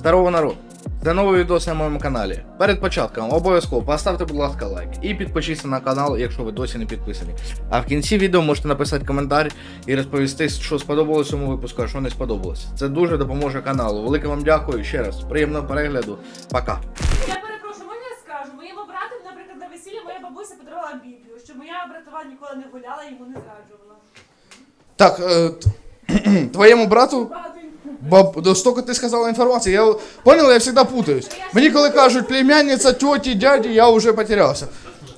Здорово, народ! Це новий відос на моєму каналі. Перед початком обов'язково поставте, будь ласка, лайк і підпишіться на канал, якщо ви досі не підписані. А в кінці відео можете написати коментар і розповісти, що сподобалось цьому випуску, а що не сподобалось. Це дуже допоможе каналу. Велике вам дякую ще раз. Приємного перегляду. Пока. Я перепрошую, можна я скажу? Моєму брату, наприклад, на весіллі моя бабуся подарувала Біблію, що моя братова ніколи не гуляла і йому не зраджувала. Так, е, т- твоєму брату, Багато баб, до столько ти сказала інформації, я понял, я всегда путаюсь. Мені коли кажуть племянниця, тьоті, дяді, я вже потерявся.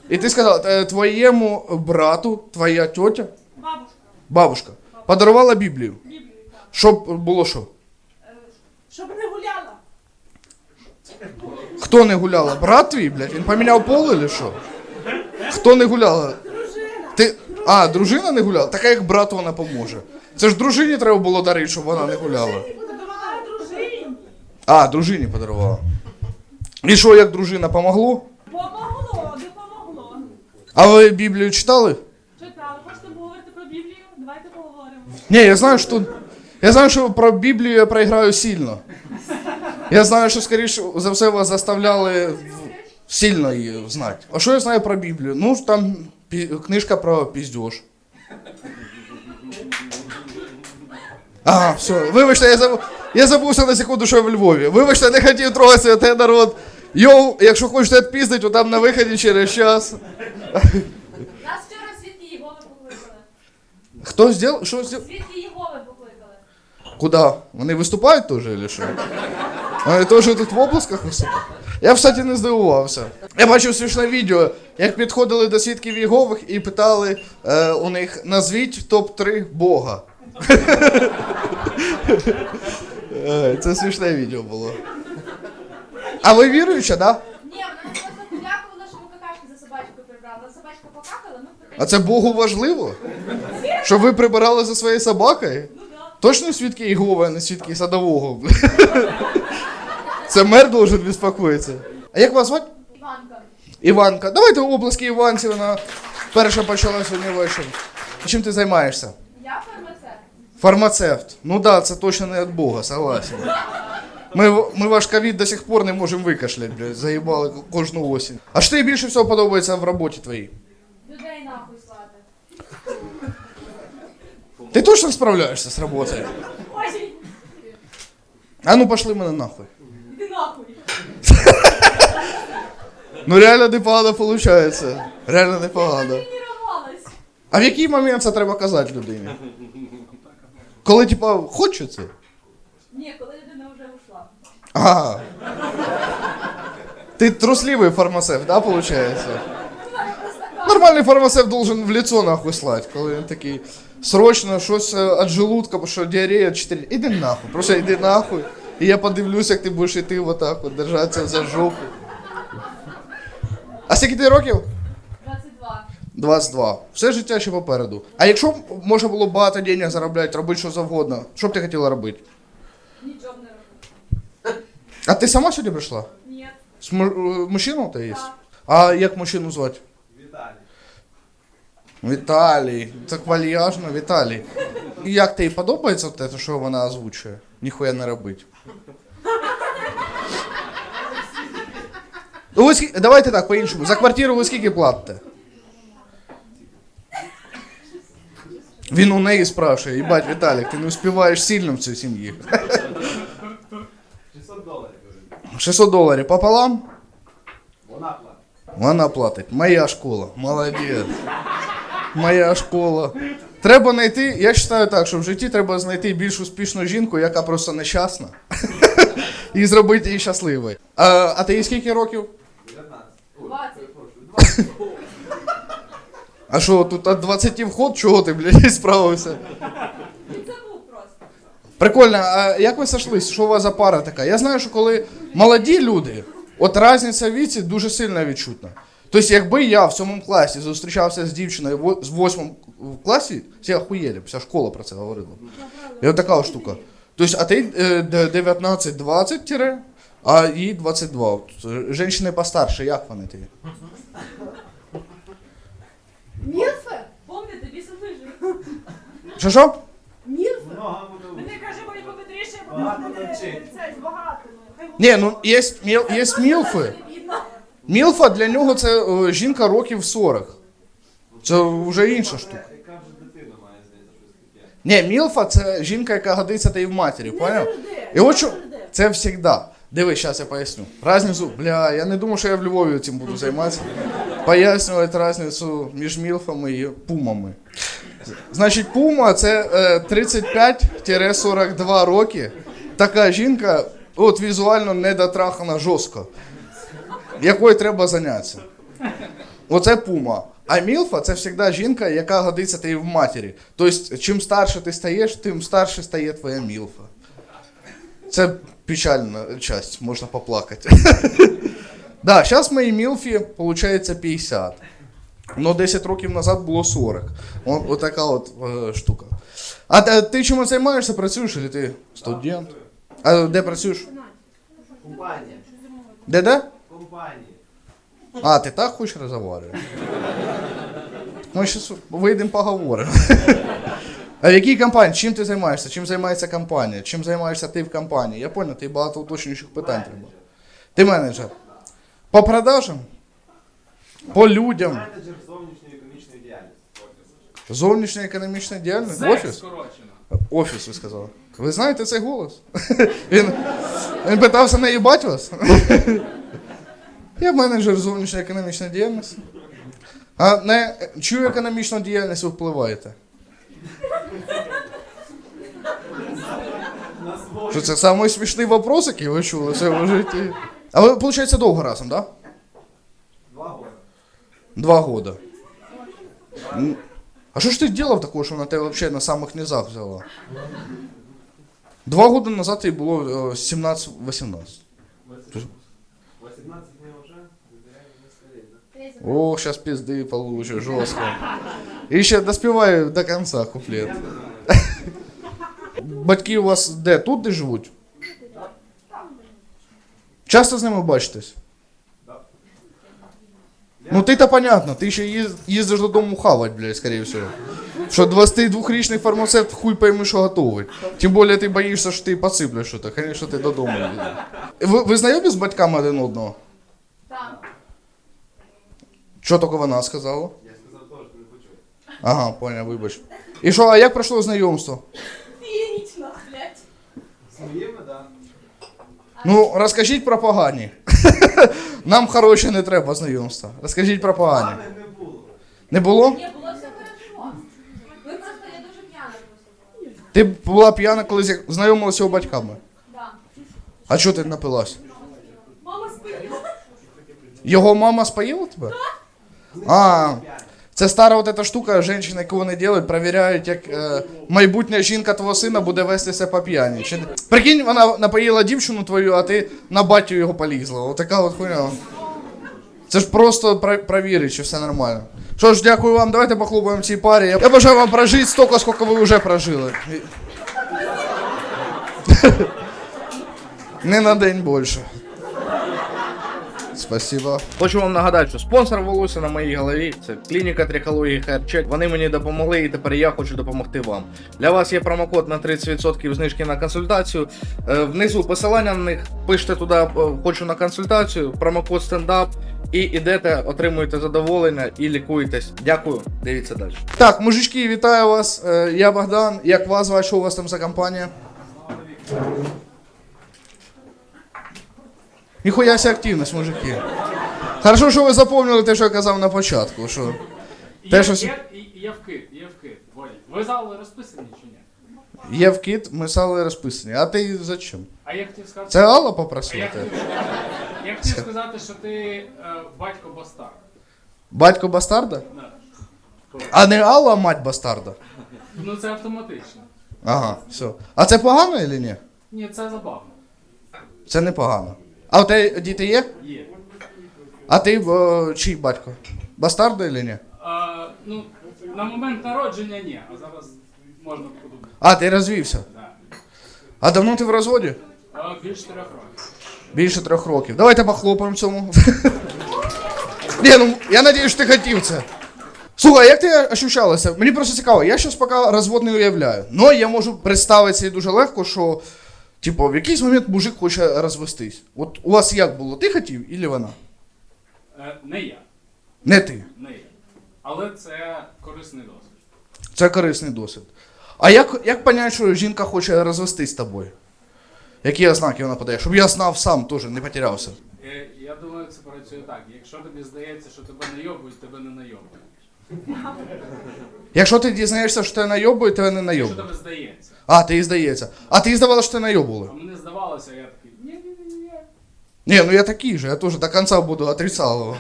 І ти сказала, е, твоєму брату, твоя тьотя, бабушка, бабушка, подарувала Біблію. Біблію, так. Щоб було що? Е, Щоб не гуляла. Хто не гуляла? Брат твій, блядь? Він поміняв пол чи що? Хто не гуляла? Дружина. Ти. А, дружина не гуляла? Така як брату вона поможе. Це ж дружині треба було дарити, щоб вона не гуляла. А, дружині подарувала. І що, як дружина помогло? Помогло, допомогло. А ви Біблію читали? Читали, хочете поговорити про Біблію? Давайте поговоримо. Ні, я знаю, що. Я знаю, що про Біблію я проіграю сильно. Я знаю, що, скоріше за все, вас заставляли сильно її знати. А що я знаю про Біблію? Ну, там книжка про піздьош. Ага, все. Вибачте, я забув. Я забувся на секунду, що я в Львові. Вибачте, не хотів трогати святий народ. Йоу, якщо хочете відпіздити, то там на виході через час. Нас вчора свідки Єгови покликали. Хто зробив? Що зробив? Свідки Єгови покликали. Куда? Вони виступають теж, чи що? Вони теж тут в обласках виступають? Я, кстати, не здивувався. Я бачив смішне відео, як підходили до свідків Єгових і питали е, у них назвіть топ-3 Бога. Е, Це смішне відео було. А ви віруюча, да? Ні, вона просто подякувала, що ми какашки за собачкою прибрали. Собачка покакала, ну А це Богу важливо? Щоб ви прибирали за своєю собакою? Точно свідки Єгови, а не свідки садового? Це мер должен беспокоїтися. А як вас звати? Іванка. Іванка. Давайте обласки Іванці, вона перша почала сьогодні ввечері. Чим ти займаєшся? Я фармацевт. Фармацевт. Ну да, це точно не від Бога, согласен. Ми, ми ваш ковід до сих пор не можемо викашляти, блядь, заїбали кожну осінь. А що тобі більше всього подобається в роботі твоїй? Людей нахуй слати. Ти точно справляєшся з роботою? Ой, А ну пошли мене нахуй. іди нахуй. Ну реально непогано виходить. Реально непогано. Тренувалась. А в який момент це треба казати людині? Коли, типа, хочеться? Ні, коли людина вже ушла. А. Ти трусливий фармацевт, да, виходить? Нормальний фармацевт должен в лицо нахуй слать, коли він такий срочно щось е, від желудка, бо що діарея 4. Іди нахуй, просто іди нахуй. І я подивлюсь, як ти будеш іти отак, от, держатися за жопу. А скільки ти років? 22. 22. Все життя ще попереду. А якщо б можна було багато денег заробляти, робити що завгодно, що б ти хотіла робити? Нічого не робив. А ти сама сюди прийшла? Ні. З му- е, мужчина у тебе є? Так. А як мужчину звати? Віталій. Віталій. Так вальяжно, Віталій. І як тобі подобається те, що вона озвучує? Ніхуя не робить. Ну, ви скільки- Давайте так, по-іншому. За квартиру ви скільки платите? Він у неї спрашує, їбать, Віталік, ти не успіваєш сильно в цій сім'ї. 600 доларів. 600 доларів пополам? Вона платить. Вона платить. Моя школа. Молодець. Моя школа. Треба знайти, я вважаю так, що в житті треба знайти більш успішну жінку, яка просто нещасна. І зробити її щасливою. А, а ти їй скільки років? 19. 20. А що, тут от 20 вход, чого ти, блядь, справився? Прикольно, а як ви сошлись? Що у вас за пара така? Я знаю, що коли молоді люди, от різниця в віці дуже сильно відчутна. Тобто, якби я в сьомому класі зустрічався з дівчиною з восьмому класі, всі охуєли, вся школа про це говорила. І от така штука. Тобто, а ти е, де- 19-20 тире, а їй 22. От, е, Жінки постарше, як вони тобі? Що що? Мене каже, Багато мене навчить. це з багатими. Ні, ну є, міл, є мілфи. Мілфа для нього це е, жінка років 40. Це вже інша штука. Яка вже дитина має здається щось таке. Ні, мілфа це жінка, яка годиться та й в матері, поняв? І от що, це завжди. Диви, зараз я поясню. Разницю, бля, я не думав, що я в Львові цим буду займатися. Пояснювати різницю між мілфами і пумами. Значить, пума це е, 35-42 роки. Така жінка, от візуально недотрахана жорстко. Якою треба зайнятися. Оце пума. А мілфа це завжди жінка, яка годиться ти в матері. Тобто, чим старше ти стаєш, тим старше стає твоя мілфа. Це печальна часть, можна поплакати. Да, зараз моїй мілфі виходить 50. Но 10 років назад було 40. От, от така от е, штука. А ти, ти чим займаєшся? Працюєш, чи ти студент? А де працюєш? Компанія. Де де? Компанія. А, ти так хочеш розговорювати? Ми зараз вийдемо поговоримо. А в якій компанії? Чим ти займаєшся? Чим займається компанія? Чим займаєшся ти в компанії? Я понял, ти багато уточнюючих питань треба. Ти менеджер. По продажам? По людям. Менеджер зовнішньої економічної діяльності. Зовнішня економічна діяльність? Зек Офіс? скорочено. Офіс, ви сказали. Ви знаєте цей голос? Він, він питався наїбать вас? Я менеджер зовнішньої економічної діяльності. А на чию економічну діяльність ви впливаєте? Що це самий смішний вопрос, який ви чули в своєму житті? А ви, виходить, довго разом, так? Да? Два года. А що ж ти делав такого, що вона тебе взагалі на самих низах взяла? Два года назад їй було е, 17-18. 18 днів вже? Не старий, да? О, сейчас пизды получишь, жестко. І ще доспіваю до конца куплет. Батьки у вас де? Тут де живуть? Часто з ними бачитесь? Ну ти то понятно, ти ще їз- їздиш додому хавать, блядь, скорее всего. Що 22-річний фармацевт хуй пойми, що готовий. Тим більше ти боїшся, що ти посиплеш щось. Звісно, ти додому їдеш. Ви, ви знайомі з батьками один одного? Там. Що тільки вона сказала? Я сказав теж, ти не почув. Ага, понял, вибач. І що, а як пройшло знайомство? Фінічно, блядь. З моїми, да. Ну, розкажіть про погані. Нам хороші не треба знайомства. Розкажіть про погані. Не було. Не було? Ні, було все хорошо. Ви просто, я дуже п'яна просто була. Ти була п'яна, коли знайомилася з батьками. Да. А чого ти напилась? Мама спинила. Його мама споїла тебе? А, це стара от эта штука, жінки, яку вони роблять, перевіряють, як е, майбутня жінка твого сина буде вестися по п'яні. Чи... Прикинь, вона напоїла дівчину твою, а ти на батю його полізла. Отака от хуйня. Це ж просто про- провірить, чи все нормально. Що ж, дякую вам, давайте похлопаємо цій парі. Я бажаю вам прожити стільки, скільки ви вже прожили. Не на день більше. Спасибо. Хочу вам нагадати, що спонсор волосся на моїй голові це клініка трихології Haircheck. Вони мені допомогли і тепер я хочу допомогти вам. Для вас є промокод на 30% знижки на консультацію. Е, Внизу посилання на них. Пишете туди е, хочу на консультацію, промокод стендап і ідете, отримуєте задоволення і лікуєтесь. Дякую, дивіться далі. Так, мужички, вітаю вас. Е, Я Богдан. Як вас звати, що у вас там за компанія? Ніхуя ся активність, мужики. Хорошо, що ви запомнили те, що я казав на початку. Що... Те, Є, що- є, є, вкид, є вкид. Волі. Ви зали розписані чи ні? Є вкид, ми сали розписані. А ти зачем? А я хотів сказати, Це Алла попросила я, я хотів сказати, що ти е, батько бастард. Батько бастарда? Да. А не Алла, а мать бастарда? Ну це автоматично. Ага, все. А це погано чи ні? Ні, це забавно. Це не погано. А у тебе діти є? Є. А ти е, чий батько? Бастарда чи ні? Е, ну, на момент народження ні, а зараз можна подумати. А, ти розвівся. Да. А давно ти в розводі? Е, більше трьох років. Більше трьох років. Давайте похлопаємо цьому. Ні, ну я надію, що ти хотів це. Слухай, як ти ощущалася? Мені просто цікаво, я зараз поки розвод не уявляю. Ну, я можу представити собі дуже легко, що Типу, в якийсь момент мужик хоче розвестись. От у вас як було? Ти хотів і вона? Е, не я. Не ти. Не я. Але це корисний досвід. Це корисний досвід. А як, як понять, що жінка хоче розвестись з тобою? Які ознаки вона подає? Щоб я знав сам теж, не потерявся. Е, я думаю, це працює так. Якщо тобі здається, що тебе найобують, тебе не найобують. Якщо ти дізнаєшся, що тебе найобують, тебе не Якщо найобують. тобі здається. А, ти і здається. А ти здавала, що тебе найобували? А мені здавалося, я такий, ні-ні-ні. Не, ну я такий же, я тоже до конца буду отрицал его.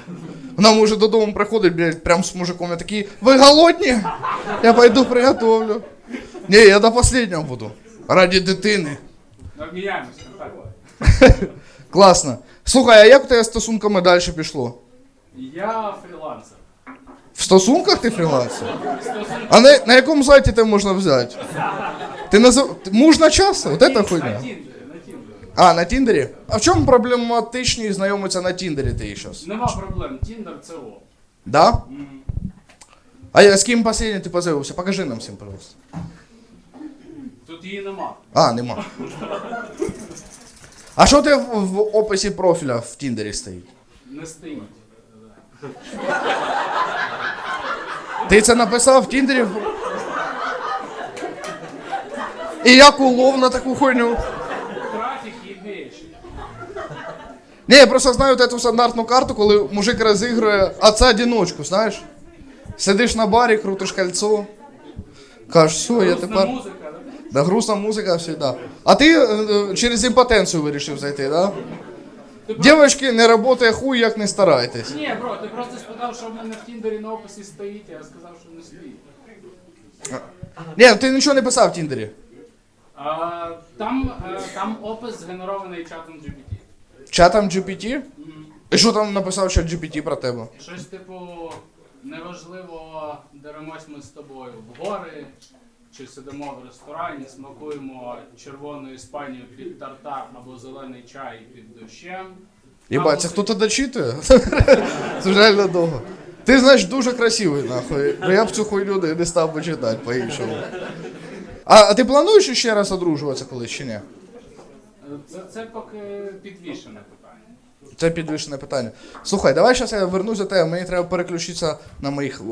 Вона може додому приходить, блядь, прям з мужиком, я такий, ви голодні? Я пойду приготовлю. Не, я до последнього буду. Раді дитини. Ну, Обміняємось контактами. Класно. Слухай, а як у тебе з стосунками далі пішло? Я фрілансер. В стосунках ти фрілансер? А на, на якому сайті тебе можна взяти? Ти назив... Муж на час? Вот это хуйня. А, на Тіндері? А в чому проблематичні знайомитися на Тіндері ти зараз? Нема проблем. Тіндер це о. Да? А я з ким последній ти познайомився? Покажи нам всім, пожалуйста. Тут її нема. А, нема. А що ти в, в описі профіля в Тіндері стоїть? Не стоїть. Ти це написав в Тіндері? І як улов на таку хуйню? Трафік. Ні, я просто знаю цю стандартну карту, коли мужик розігрує отца одиночку, знаєш? Сидиш на барі, крутиш кольцо. Кажеш, все, я тепер. музика, да? Да, грустна музика всегда. А ти е, е, через імпотенцію вирішив зайти, да? Дівчатки, не працює хуй, як не старайтесь. Ні, бро, ти просто спитав, що в мене в Тіндері на описі стоїть, я сказав, що не стоїть. Ні, ти нічого не писав в Тіндері. А, там, е, там опис згенерований чатом GPT. Чатом GPT? І що там написав чат GPT про тебе? Щось типу, неважливо, деремось ми з тобою в гори, чи сидимо в ресторані, смакуємо червону Іспанію під тартар або зелений чай під дощем. Єбать, це хто-то дочитує? Це реально довго. Ти, знаєш, дуже красивий, нахуй. Бо я б цю хуйню не став би читати по-іншому. А, а ти плануєш ще раз одружуватися колись чи ні? Це, це поки підвішене питання. Це підвищене питання. Слухай, давай зараз я вернусь до тебе, мені треба переключитися на моїх е,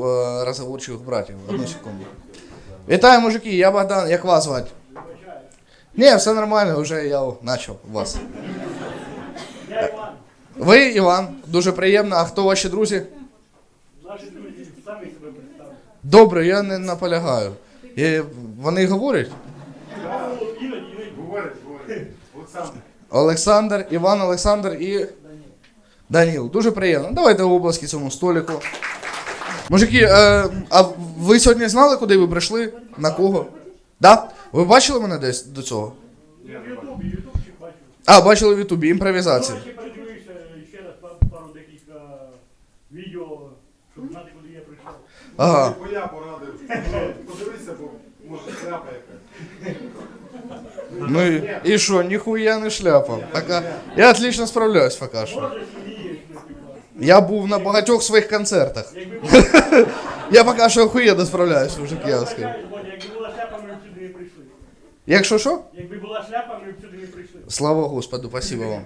розговорчих братів. Одну секунду. Вітаю, мужики, я Богдан, як вас звати? Ні, все нормально, вже я почав вас. Я Іван. Ви, Іван, дуже приємно. А хто ваші друзі? Наші друзі самі себе представили. Добре, я не наполягаю. І вони говорять? Говорить, говорить. Олександр. Олександр, Іван, Олександр і Даніл. Дуже приємно. Давайте обласки цьому столику. Мужики, е, а ви сьогодні знали, куди ви прийшли? На кого? Да? Ви бачили мене десь до цього? В Ютубі, Ютубчик бачу. А, бачили в Ютубі, імпровізації. Я ще ще раз пару, пару декілька відео, щоб знати, куди я прийшов. Ага. Бо я порадив. Подивися, бо може шляпа якась. Ну і, і що, ніхуя не шляпа. Пока. Я отлично справляюсь поки що. Може, і. Я був на багатьох своїх концертах. Я поки що охуєнно справляюсь, мужики, я вам скажу. якби була шляпа, ми б сюди не прийшли. Якщо що? Якби була шляпа, ми б сюди не прийшли. Слава Господу, спасибо вам.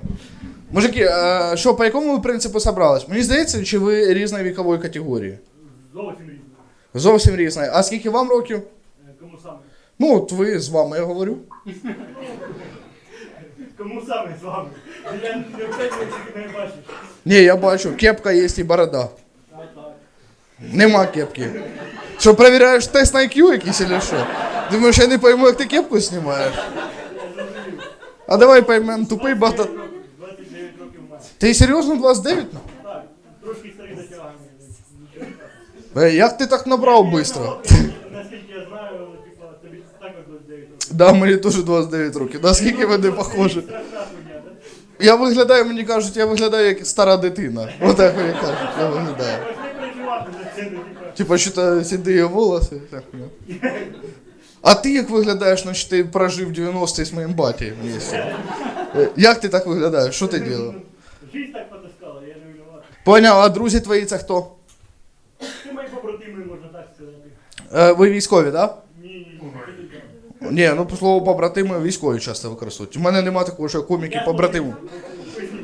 Мужики, а що, по якому ви принципу собрались? Мені здається, чи ви різної вікової категорії? Зовсім різно. Зовсім різної. А скільки вам років? Е, Кому саме? Ну, от ви з вами я говорю. Кому саме з вами? Я не впевнений, не бачиш. Ні, я бачу, кепка є і борода. Нема кепки. Що, перевіряєш тест на IQ якийсь чи що? Думаєш, я не пойму, як ти кепку знімаєш? А давай поймем, тупий Богдан. 29 років. Ти серйозно 29? Так, трошки старий затягання. Е, Як ти так набрав швидко? Наскільки я знаю, типа, тобі також 29 років. Да, мені теж 29 років. Наскільки ви не похожі? Я виглядаю, мені кажуть, я виглядаю як стара дитина. Отак мені кажуть, я виглядаю. Ну, типа. Що то сіді волоси. Так, ну. А ти як виглядаєш, наче ти прожив 90-ті з моїм баті місці? Е, Як ти так виглядаєш? Що ти робив? Жизнь так потискала, я не винуватий. Поняв, а друзі твої це хто? Ти мої побратими, можна так сказати. Е, ви військові, так? Да? Ні, ну слово побратими військові часто використовують. У мене нема такого, що коміки побратиму.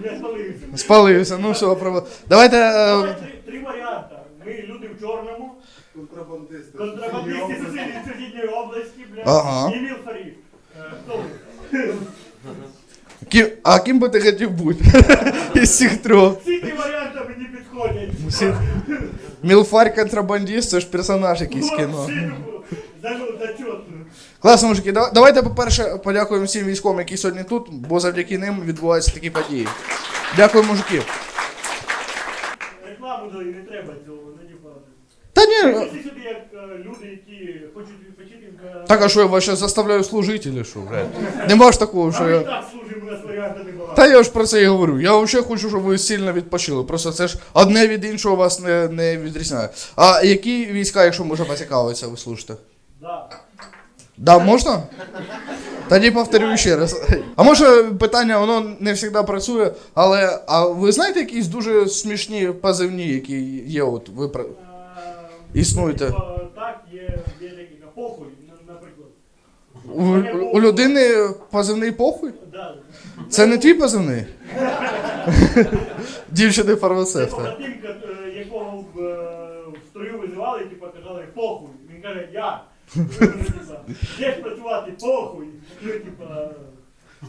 Я спалився. Спалився, ну все, право. Давайте. е, три, три варіанти. Ми люди в чорному, Контрабандисти. контрабандисти з сусідньої- області, блядь, Ага. і мілфарі. Е, Хто? Ким, а ким би ти хотів бути? Із цих трьох. Ці три варіанти мені підходять. Всі- Мілфарь контрабандист, це ж персонаж якийсь з кіно. Зачетно. Зачетно. Класно, мужики. Давайте, по-перше, подякуємо всім військовим, які сьогодні тут, бо завдяки ним відбуваються такі події. Дякую, мужики. Рекламу дали, не треба цього, ну правда. Та ні. Всі сюди як е, люди, які хочуть відпочити. Так, а що я вас зараз заставляю служити, чи що, блядь? Нема ж такого, що я. так служимо, у нас варіантів не. Та я ж про це і говорю. Я взагалі хочу, щоб ви сильно відпочили. Просто це ж одне від іншого вас не, не відрізняє. А які війська, якщо може поцікавитися, ви служите? Да. Да, можна? Тоді повторюю ще раз. А може питання, воно не завжди працює, але а ви знаєте якісь дуже смішні позивні, які є, от ви про. Е, Існуєте. Так, є, є декілька. Похуй, на- наприклад. У, у людини позивний похуй? Да. Це не твій позивний? Дівчини фармацевта. Побратимка, е, якого в, е, в строю визивали, типу, казали похуй. Він каже, я. Ну, Де ж працювати, похуй. Ну, типа,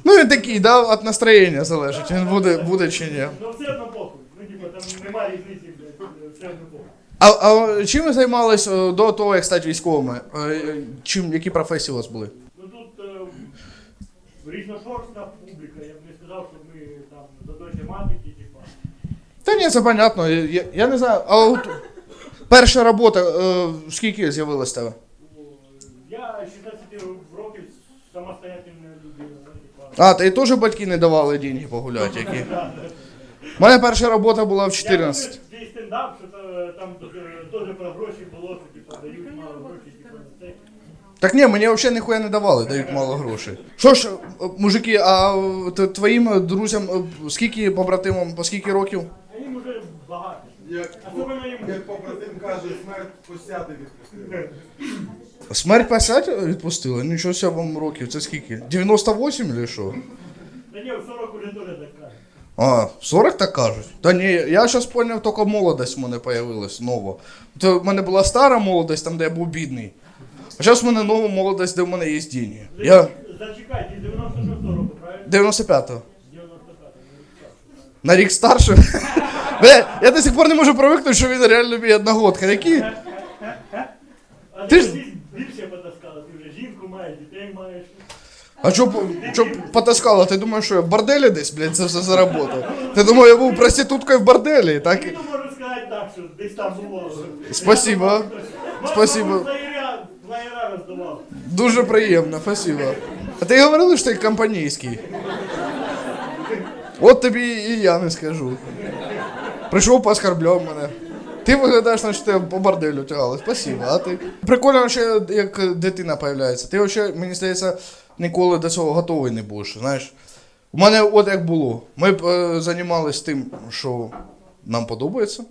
Ну і такий, да, від настроєння залежить, він буде, буде чи ні. ну все одно похуй. Ну, типа, там немає різниці, блядь, все одно похуй. А, а чим ви займались е, до того, як стати військовими? Е, Чим, які професії у вас були? Ну тут е, різношорстна публіка, я б не сказав, що ми там задочі матики, типа. Та ні, це понятно. Я, я не знаю. А от перша робота, е, скільки з'явилась тебе? О, Я 16 років самостоятельна людина, ну, типа. А, та й теж батьки не давали деньги погуляти, які. У мене перша робота була в 14. Я твій стендап, що там теж про гроші було, що типа дають мало грошей, типа це. Так ні, мені взагалі ніхуя не давали, дають мало грошей. Що ж, мужики, а твоїм друзям е, скільки побратимам, по скільки років? А їм уже багато. Як, Особливо як побратим каже, смерть посяти відпустили. Смерть посять відпустили? Нічого себе вам років, це скільки? 98 чи що? Та ні, в 40 уже теж так кажуть. А, 40 так кажуть? Та ні, я зараз зрозумів, тільки молодость в мене появилась нова. То в мене була стара молодость, там, де я був бідний. А зараз в мене нова молодость, де в мене є деньги. Я Зачекайте, з 96 року, правильно? 95-го. 95 На рік старше. Бля, я до сих пор не можу привикнути, що він реально мій одногодка. Який? Ти ж більше потаскала, ти вже жінку маєш, дітей маєш. А що, що потаскала? Ти думаєш, що я в борделі десь, блядь, це все заработав? Ти думав, я був проституткою в борделі, так? Ну, можу сказати так, що десь там було. Спасибо. Спасибо. роздавав. Дуже приємно, спасибо. А ти говорили, що ти компанійський. От тобі і я не скажу. Прийшов, поскарбляв мене. Ти виглядаєш, наче тебе по борделю тягали. Спасибо, а ти. Прикольно, ще як дитина появляється. Ти взагалі, мені здається, ніколи до цього готовий не будеш. Знаєш. У мене от як було. Ми б е, займалися тим, що нам подобається.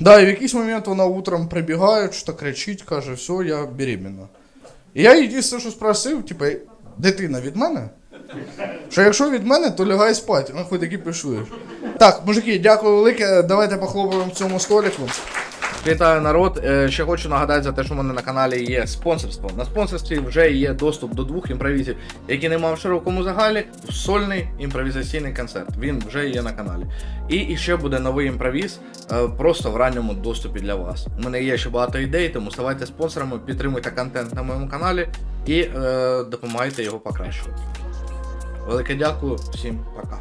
Да, і в якийсь момент вона утром прибігає, що кричить, каже, все, я беременна. І я єдине, що спросив, типу, дитина від мене? Що якщо від мене, то лягай спати, нахуй таки пишуєш. Так, мужики, дякую велике. Давайте похлопаємо цьому столику. Вітаю народ. Е, Ще хочу нагадати за те, що в мене на каналі є спонсорство. На спонсорстві вже є доступ до двох імпровізів, які нема в широкому загалі. Сольний імпровізаційний концерт. Він вже є на каналі. І, і ще буде новий імпровіз е, просто в ранньому доступі для вас. У мене є ще багато ідей, тому ставайте спонсорами, підтримуйте контент на моєму каналі і е, допомагайте його покращувати. Велике дякую, всім пока.